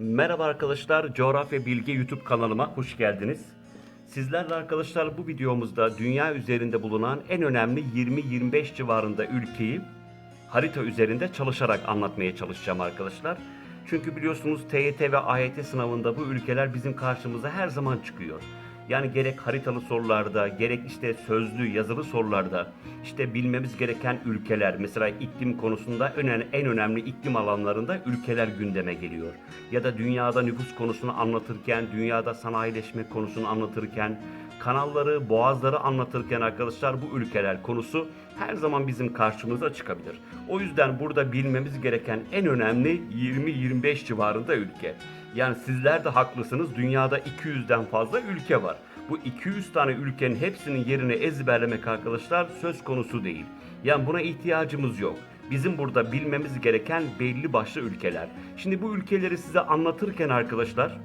Merhaba arkadaşlar, Coğrafya Bilgi YouTube kanalıma hoş geldiniz. Sizlerle arkadaşlar bu videomuzda dünya üzerinde bulunan en önemli 20-25 civarında ülkeyi harita üzerinde çalışarak anlatmaya çalışacağım arkadaşlar. Çünkü biliyorsunuz TYT ve AYT sınavında bu ülkeler bizim karşımıza her zaman çıkıyor. Yani gerek haritalı sorularda, gerek işte sözlü, yazılı sorularda işte bilmemiz gereken ülkeler, mesela iklim konusunda önen- en önemli iklim alanlarında ülkeler gündeme geliyor. Ya da dünyada nüfus konusunu anlatırken, dünyada sanayileşme konusunu anlatırken, kanalları, boğazları anlatırken arkadaşlar bu ülkeler konusu her zaman bizim karşımıza çıkabilir. O yüzden burada bilmemiz gereken en önemli 20-25 civarında ülke. Yani sizler de haklısınız. Dünyada 200'den fazla ülke var. Bu 200 tane ülkenin hepsinin yerini ezberlemek arkadaşlar söz konusu değil. Yani buna ihtiyacımız yok. Bizim burada bilmemiz gereken belli başlı ülkeler. Şimdi bu ülkeleri size anlatırken arkadaşlar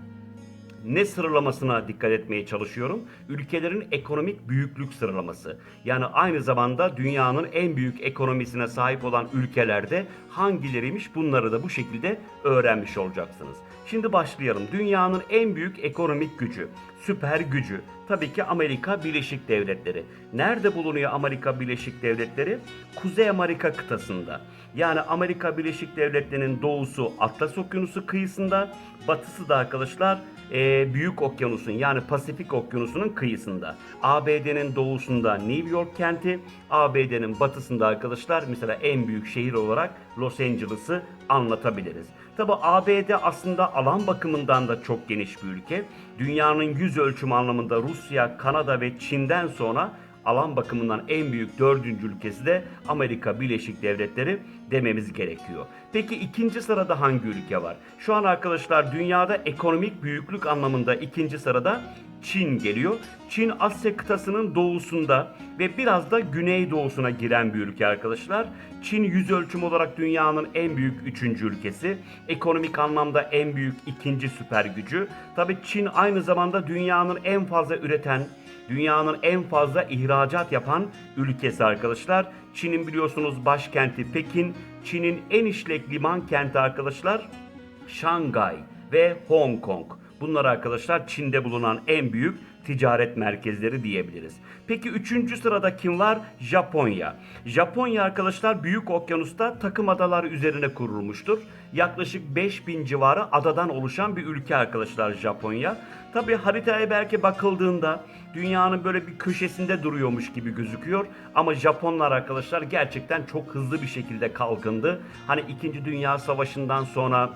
ne sıralamasına dikkat etmeye çalışıyorum? Ülkelerin ekonomik büyüklük sıralaması. Yani aynı zamanda dünyanın en büyük ekonomisine sahip olan ülkelerde hangileriymiş bunları da bu şekilde öğrenmiş olacaksınız. Şimdi başlayalım. Dünyanın en büyük ekonomik gücü, süper gücü tabii ki Amerika Birleşik Devletleri. Nerede bulunuyor Amerika Birleşik Devletleri? Kuzey Amerika kıtasında. Yani Amerika Birleşik Devletleri'nin doğusu Atlas Okyanusu kıyısında, batısı da arkadaşlar e, Büyük Okyanus'un yani Pasifik Okyanusu'nun kıyısında. ABD'nin doğusunda New York kenti, ABD'nin batısında arkadaşlar mesela en büyük şehir olarak Los Angeles'ı anlatabiliriz. Tabi ABD aslında alan bakımından da çok geniş bir ülke. Dünyanın yüz ölçümü anlamında Rusya, Kanada ve Çin'den sonra alan bakımından en büyük dördüncü ülkesi de Amerika Birleşik Devletleri dememiz gerekiyor. Peki ikinci sırada hangi ülke var? Şu an arkadaşlar dünyada ekonomik büyüklük anlamında ikinci sırada Çin geliyor. Çin Asya kıtasının doğusunda ve biraz da güneydoğusuna giren bir ülke arkadaşlar. Çin yüz ölçüm olarak dünyanın en büyük üçüncü ülkesi. Ekonomik anlamda en büyük ikinci süper gücü. Tabii Çin aynı zamanda dünyanın en fazla üreten, dünyanın en fazla ihracat yapan ülkesi arkadaşlar. Çin'in biliyorsunuz başkenti Pekin, Çin'in en işlek liman kenti arkadaşlar Şangay ve Hong Kong. Bunlar arkadaşlar Çin'de bulunan en büyük ticaret merkezleri diyebiliriz. Peki üçüncü sırada kim var? Japonya. Japonya arkadaşlar Büyük Okyanus'ta takım adalar üzerine kurulmuştur. Yaklaşık 5000 civarı adadan oluşan bir ülke arkadaşlar Japonya. Tabi haritaya belki bakıldığında dünyanın böyle bir köşesinde duruyormuş gibi gözüküyor. Ama Japonlar arkadaşlar gerçekten çok hızlı bir şekilde kalkındı. Hani 2. Dünya Savaşı'ndan sonra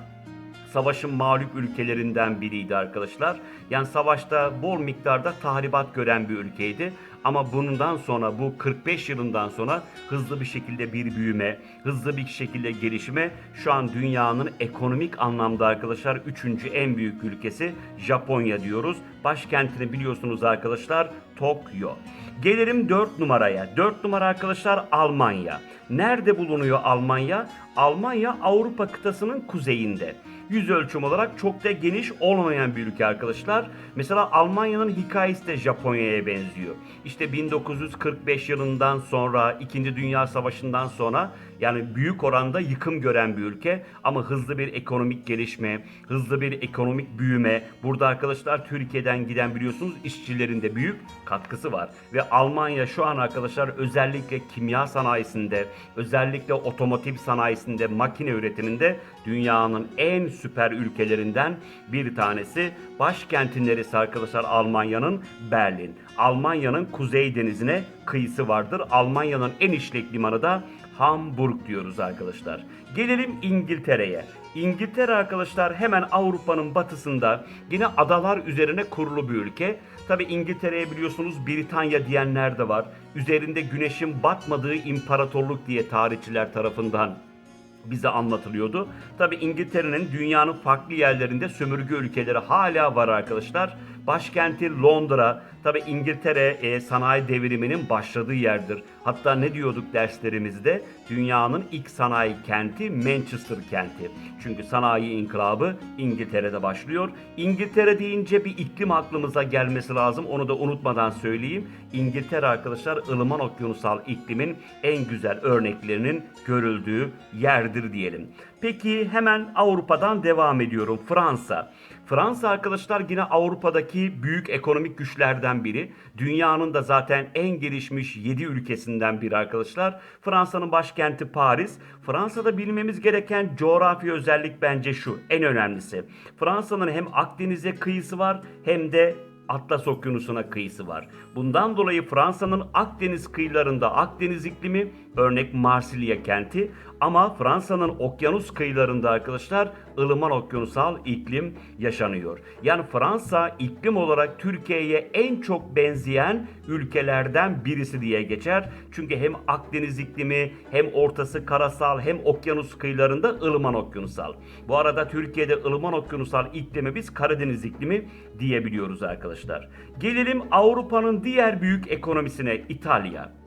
savaşın mağlup ülkelerinden biriydi arkadaşlar. Yani savaşta bol miktarda tahribat gören bir ülkeydi. Ama bundan sonra bu 45 yılından sonra hızlı bir şekilde bir büyüme, hızlı bir şekilde gelişime şu an dünyanın ekonomik anlamda arkadaşlar 3. en büyük ülkesi Japonya diyoruz. Başkentini biliyorsunuz arkadaşlar Tokyo. Gelelim 4 numaraya. 4 numara arkadaşlar Almanya. Nerede bulunuyor Almanya? Almanya Avrupa kıtasının kuzeyinde. Yüz ölçüm olarak çok da geniş olmayan bir ülke arkadaşlar. Mesela Almanya'nın hikayesi de Japonya'ya benziyor. İşte 1945 yılından sonra, 2. Dünya Savaşı'ndan sonra yani büyük oranda yıkım gören bir ülke ama hızlı bir ekonomik gelişme, hızlı bir ekonomik büyüme. Burada arkadaşlar Türkiye'den giden biliyorsunuz işçilerin de büyük katkısı var. Ve Almanya şu an arkadaşlar özellikle kimya sanayisinde, özellikle otomotiv sanayisinde, makine üretiminde dünyanın en süper ülkelerinden bir tanesi. Başkentin neresi arkadaşlar Almanya'nın? Berlin. Almanya'nın Kuzey Denizi'ne kıyısı vardır. Almanya'nın en işlek limanı da Hamburg diyoruz arkadaşlar. Gelelim İngiltere'ye. İngiltere arkadaşlar hemen Avrupa'nın batısında yine adalar üzerine kurulu bir ülke. Tabi İngiltere'ye biliyorsunuz Britanya diyenler de var. Üzerinde güneşin batmadığı imparatorluk diye tarihçiler tarafından bize anlatılıyordu. Tabi İngiltere'nin dünyanın farklı yerlerinde sömürge ülkeleri hala var arkadaşlar. Başkenti Londra. Tabi İngiltere e, sanayi devriminin başladığı yerdir. Hatta ne diyorduk derslerimizde? Dünyanın ilk sanayi kenti Manchester kenti. Çünkü sanayi inkılabı İngiltere'de başlıyor. İngiltere deyince bir iklim aklımıza gelmesi lazım. Onu da unutmadan söyleyeyim. İngiltere arkadaşlar ılıman okyanusal iklimin en güzel örneklerinin görüldüğü yerdir diyelim. Peki hemen Avrupa'dan devam ediyorum. Fransa. Fransa arkadaşlar yine Avrupa'daki büyük ekonomik güçlerden biri. Dünyanın da zaten en gelişmiş 7 ülkesinden biri arkadaşlar. Fransa'nın başkenti Paris. Fransa'da bilmemiz gereken coğrafi özellik bence şu. En önemlisi. Fransa'nın hem Akdeniz'e kıyısı var hem de Atlas Okyanusu'na kıyısı var. Bundan dolayı Fransa'nın Akdeniz kıyılarında Akdeniz iklimi örnek Marsilya kenti ama Fransa'nın okyanus kıyılarında arkadaşlar ılıman okyanusal iklim yaşanıyor. Yani Fransa iklim olarak Türkiye'ye en çok benzeyen ülkelerden birisi diye geçer. Çünkü hem Akdeniz iklimi hem ortası karasal hem okyanus kıyılarında ılıman okyanusal. Bu arada Türkiye'de ılıman okyanusal iklimi biz Karadeniz iklimi diyebiliyoruz arkadaşlar. Gelelim Avrupa'nın diğer büyük ekonomisine İtalya.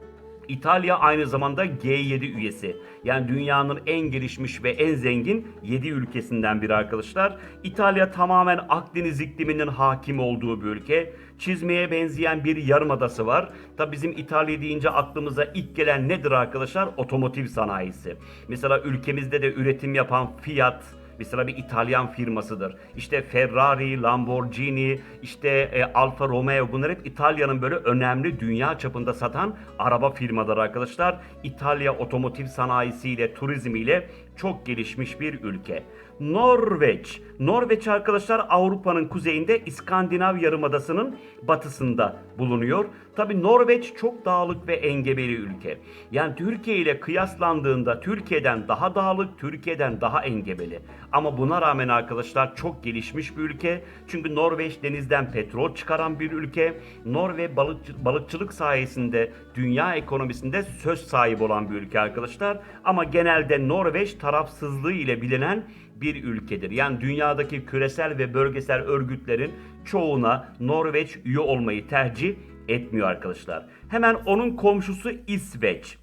İtalya aynı zamanda G7 üyesi. Yani dünyanın en gelişmiş ve en zengin 7 ülkesinden biri arkadaşlar. İtalya tamamen Akdeniz ikliminin hakim olduğu bir ülke. Çizmeye benzeyen bir yarımadası var. Tabi bizim İtalya deyince aklımıza ilk gelen nedir arkadaşlar? Otomotiv sanayisi. Mesela ülkemizde de üretim yapan Fiat, Mesela bir İtalyan firmasıdır. İşte Ferrari, Lamborghini, işte e, Alfa Romeo bunlar hep İtalya'nın böyle önemli dünya çapında satan araba firmaları arkadaşlar. İtalya otomotiv sanayisiyle, turizmiyle çok gelişmiş bir ülke. Norveç. Norveç arkadaşlar Avrupa'nın kuzeyinde İskandinav Yarımadası'nın batısında bulunuyor. Tabi Norveç çok dağlık ve engebeli ülke. Yani Türkiye ile kıyaslandığında Türkiye'den daha dağlık, Türkiye'den daha engebeli. Ama buna rağmen arkadaşlar çok gelişmiş bir ülke. Çünkü Norveç denizden petrol çıkaran bir ülke. Norveç balıkçı, balıkçılık sayesinde dünya ekonomisinde söz sahibi olan bir ülke arkadaşlar. Ama genelde Norveç tarafsızlığı ile bilinen bir ülkedir. Yani dünyadaki küresel ve bölgesel örgütlerin çoğuna Norveç üye olmayı tercih etmiyor arkadaşlar. Hemen onun komşusu İsveç.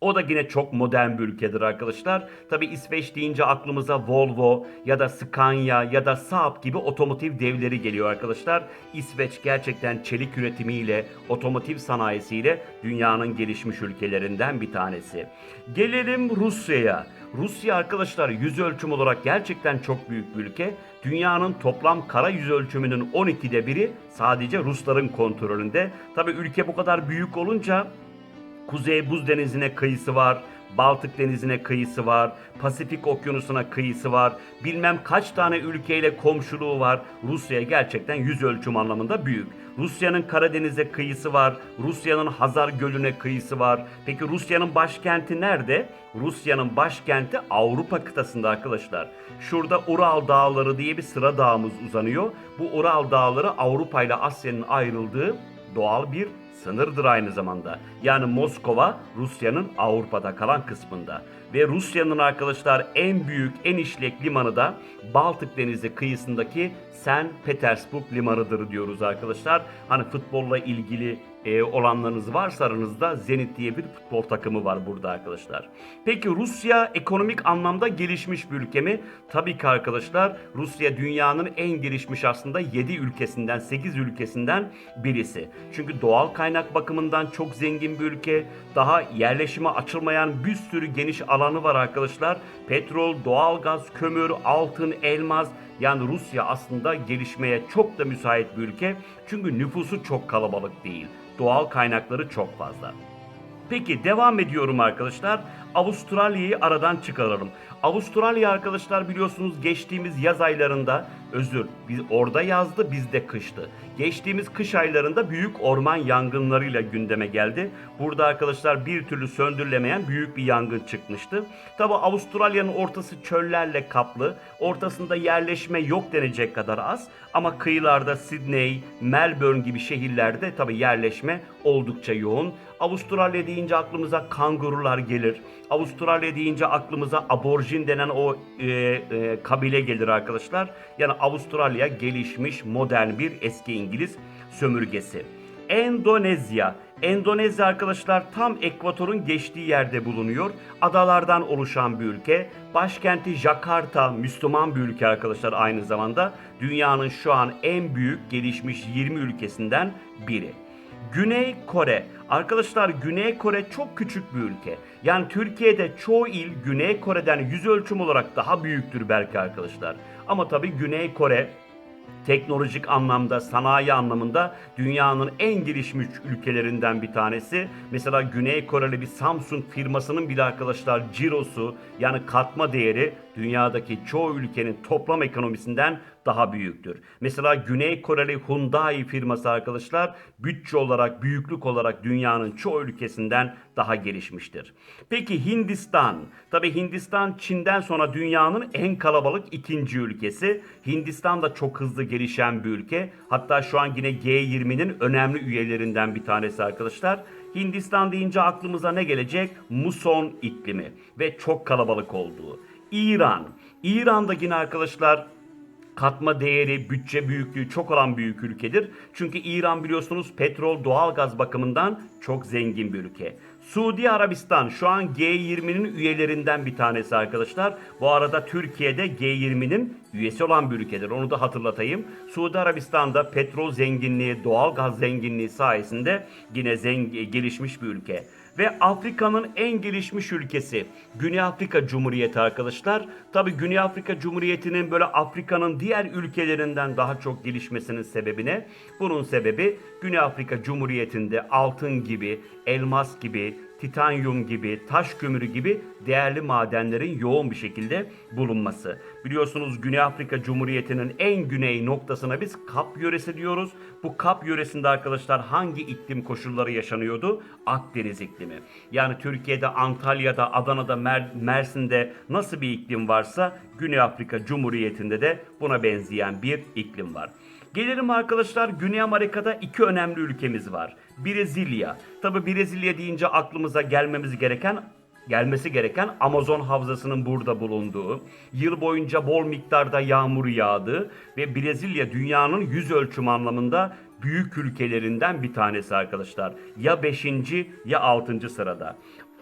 O da yine çok modern bir ülkedir arkadaşlar. Tabi İsveç deyince aklımıza Volvo ya da Scania ya da Saab gibi otomotiv devleri geliyor arkadaşlar. İsveç gerçekten çelik üretimiyle, otomotiv sanayisiyle dünyanın gelişmiş ülkelerinden bir tanesi. Gelelim Rusya'ya. Rusya arkadaşlar yüz ölçüm olarak gerçekten çok büyük bir ülke. Dünyanın toplam kara yüz ölçümünün 12'de biri sadece Rusların kontrolünde. Tabi ülke bu kadar büyük olunca Kuzey Buz Denizi'ne kıyısı var. Baltık Denizi'ne kıyısı var. Pasifik Okyanusu'na kıyısı var. Bilmem kaç tane ülkeyle komşuluğu var. Rusya gerçekten yüz ölçüm anlamında büyük. Rusya'nın Karadeniz'e kıyısı var. Rusya'nın Hazar Gölü'ne kıyısı var. Peki Rusya'nın başkenti nerede? Rusya'nın başkenti Avrupa kıtasında arkadaşlar. Şurada Ural Dağları diye bir sıra dağımız uzanıyor. Bu Ural Dağları Avrupa ile Asya'nın ayrıldığı doğal bir sınırdır aynı zamanda. Yani Moskova Rusya'nın Avrupa'da kalan kısmında. Ve Rusya'nın arkadaşlar en büyük, en işlek limanı da Baltık Denizi kıyısındaki St. Petersburg limanıdır diyoruz arkadaşlar. Hani futbolla ilgili e, olanlarınız varsa aranızda Zenit diye bir futbol takımı var burada arkadaşlar. Peki Rusya ekonomik anlamda gelişmiş bir ülke mi? Tabii ki arkadaşlar Rusya dünyanın en gelişmiş aslında 7 ülkesinden 8 ülkesinden birisi. Çünkü doğal kaynak bakımından çok zengin bir ülke. Daha yerleşime açılmayan bir sürü geniş alanı var arkadaşlar. Petrol, doğalgaz, kömür, altın, elmas yani Rusya aslında gelişmeye çok da müsait bir ülke. Çünkü nüfusu çok kalabalık değil. Doğal kaynakları çok fazla. Peki devam ediyorum arkadaşlar. Avustralya'yı aradan çıkaralım. Avustralya arkadaşlar biliyorsunuz geçtiğimiz yaz aylarında özür biz orada yazdı bizde kıştı. Geçtiğimiz kış aylarında büyük orman yangınlarıyla gündeme geldi. Burada arkadaşlar bir türlü söndürülemeyen büyük bir yangın çıkmıştı. Tabi Avustralya'nın ortası çöllerle kaplı. Ortasında yerleşme yok denecek kadar az. Ama kıyılarda Sydney, Melbourne gibi şehirlerde tabi yerleşme oldukça yoğun. Avustralya deyince aklımıza kangurular gelir. Avustralya deyince aklımıza aborjin denen o e, e, kabile gelir arkadaşlar. Yani Avustralya gelişmiş modern bir eski İngiliz sömürgesi. Endonezya. Endonezya arkadaşlar tam ekvatorun geçtiği yerde bulunuyor. Adalardan oluşan bir ülke. Başkenti Jakarta, Müslüman bir ülke arkadaşlar aynı zamanda. Dünyanın şu an en büyük gelişmiş 20 ülkesinden biri. Güney Kore. Arkadaşlar Güney Kore çok küçük bir ülke. Yani Türkiye'de çoğu il Güney Kore'den yüz ölçüm olarak daha büyüktür belki arkadaşlar. Ama tabii Güney Kore teknolojik anlamda, sanayi anlamında dünyanın en gelişmiş ülkelerinden bir tanesi. Mesela Güney Koreli bir Samsung firmasının bile arkadaşlar cirosu yani katma değeri dünyadaki çoğu ülkenin toplam ekonomisinden daha büyüktür. Mesela Güney Koreli Hyundai firması arkadaşlar bütçe olarak, büyüklük olarak dünyanın çoğu ülkesinden daha gelişmiştir. Peki Hindistan. Tabi Hindistan Çin'den sonra dünyanın en kalabalık ikinci ülkesi. Hindistan da çok hızlı gelişen bir ülke. Hatta şu an yine G20'nin önemli üyelerinden bir tanesi arkadaşlar. Hindistan deyince aklımıza ne gelecek? Muson iklimi ve çok kalabalık olduğu. İran. İran'da yine arkadaşlar katma değeri, bütçe büyüklüğü çok olan büyük ülkedir. Çünkü İran biliyorsunuz petrol, doğalgaz bakımından çok zengin bir ülke. Suudi Arabistan şu an G20'nin üyelerinden bir tanesi arkadaşlar. Bu arada Türkiye'de G20'nin üyesi olan bir ülkedir. Onu da hatırlatayım. Suudi Arabistan'da petrol zenginliği, doğalgaz zenginliği sayesinde yine zengin, gelişmiş bir ülke ve Afrika'nın en gelişmiş ülkesi Güney Afrika Cumhuriyeti arkadaşlar. Tabi Güney Afrika Cumhuriyeti'nin böyle Afrika'nın diğer ülkelerinden daha çok gelişmesinin sebebi ne? Bunun sebebi Güney Afrika Cumhuriyeti'nde altın gibi, elmas gibi, titanyum gibi, taş kömürü gibi değerli madenlerin yoğun bir şekilde bulunması. Biliyorsunuz Güney Afrika Cumhuriyeti'nin en güney noktasına biz Kap yöresi diyoruz. Bu Kap yöresinde arkadaşlar hangi iklim koşulları yaşanıyordu? Akdeniz iklimi. Yani Türkiye'de, Antalya'da, Adana'da, Mer- Mersin'de nasıl bir iklim varsa Güney Afrika Cumhuriyeti'nde de buna benzeyen bir iklim var. Gelelim arkadaşlar Güney Amerika'da iki önemli ülkemiz var. Brezilya. Tabi Brezilya deyince aklımıza gelmemiz gereken gelmesi gereken Amazon havzasının burada bulunduğu, yıl boyunca bol miktarda yağmur yağdığı ve Brezilya dünyanın yüz ölçüm anlamında büyük ülkelerinden bir tanesi arkadaşlar. Ya 5. ya 6. sırada.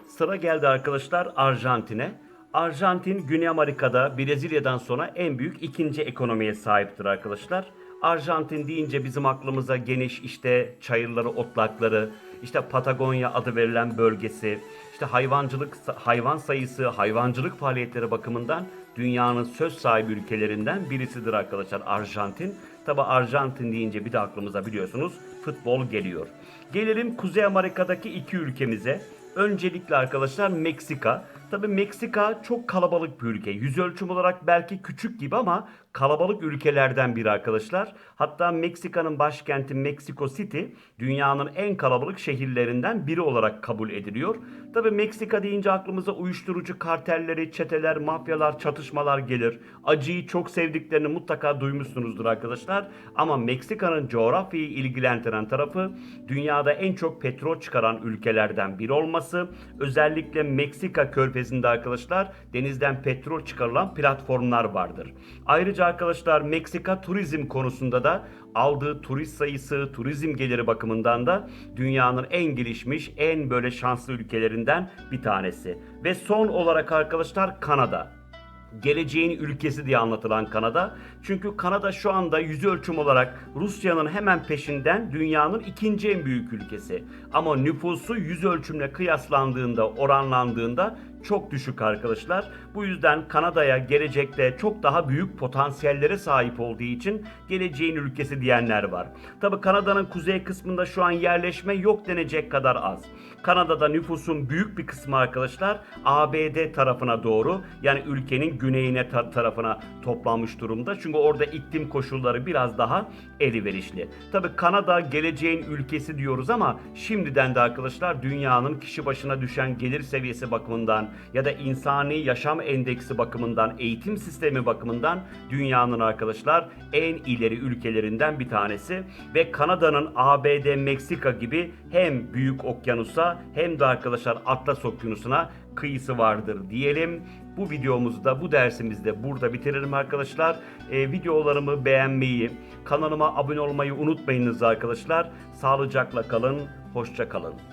Sıra geldi arkadaşlar Arjantin'e. Arjantin Güney Amerika'da Brezilya'dan sonra en büyük ikinci ekonomiye sahiptir arkadaşlar. Arjantin deyince bizim aklımıza geniş işte çayırları, otlakları, işte Patagonya adı verilen bölgesi, işte hayvancılık, hayvan sayısı, hayvancılık faaliyetleri bakımından dünyanın söz sahibi ülkelerinden birisidir arkadaşlar Arjantin. Tabi Arjantin deyince bir de aklımıza biliyorsunuz futbol geliyor. Gelelim Kuzey Amerika'daki iki ülkemize. Öncelikle arkadaşlar Meksika. Tabi Meksika çok kalabalık bir ülke. Yüz ölçüm olarak belki küçük gibi ama kalabalık ülkelerden biri arkadaşlar. Hatta Meksika'nın başkenti Mexico City dünyanın en kalabalık şehirlerinden biri olarak kabul ediliyor. Tabi Meksika deyince aklımıza uyuşturucu kartelleri, çeteler, mafyalar, çatışmalar gelir. Acıyı çok sevdiklerini mutlaka duymuşsunuzdur arkadaşlar. Ama Meksika'nın coğrafyayı ilgilendiren tarafı dünyada en çok petrol çıkaran ülkelerden biri olması. Özellikle Meksika körfezinde arkadaşlar denizden petrol çıkarılan platformlar vardır. Ayrıca arkadaşlar Meksika turizm konusunda da aldığı turist sayısı, turizm geliri bakımından da dünyanın en gelişmiş, en böyle şanslı ülkelerinden bir tanesi. Ve son olarak arkadaşlar Kanada geleceğin ülkesi diye anlatılan Kanada. Çünkü Kanada şu anda yüz ölçüm olarak Rusya'nın hemen peşinden dünyanın ikinci en büyük ülkesi. Ama nüfusu yüz ölçümle kıyaslandığında, oranlandığında çok düşük arkadaşlar. Bu yüzden Kanada'ya gelecekte çok daha büyük potansiyellere sahip olduğu için geleceğin ülkesi diyenler var. Tabi Kanada'nın kuzey kısmında şu an yerleşme yok denecek kadar az. Kanada'da nüfusun büyük bir kısmı arkadaşlar ABD tarafına doğru yani ülkenin güneyine ta- tarafına toplanmış durumda. Çünkü orada iklim koşulları biraz daha eliverişli. Tabi Kanada geleceğin ülkesi diyoruz ama şimdiden de arkadaşlar dünyanın kişi başına düşen gelir seviyesi bakımından ya da insani yaşam endeksi bakımından, eğitim sistemi bakımından dünyanın arkadaşlar en ileri ülkelerinden bir tanesi ve Kanada'nın ABD, Meksika gibi hem büyük okyanusa hem de arkadaşlar Atlas Okyanusu'na kıyısı vardır diyelim. Bu videomuzu da bu dersimizde burada bitirelim arkadaşlar. Ee, videolarımı beğenmeyi, kanalıma abone olmayı unutmayınız arkadaşlar. Sağlıcakla kalın, hoşça kalın.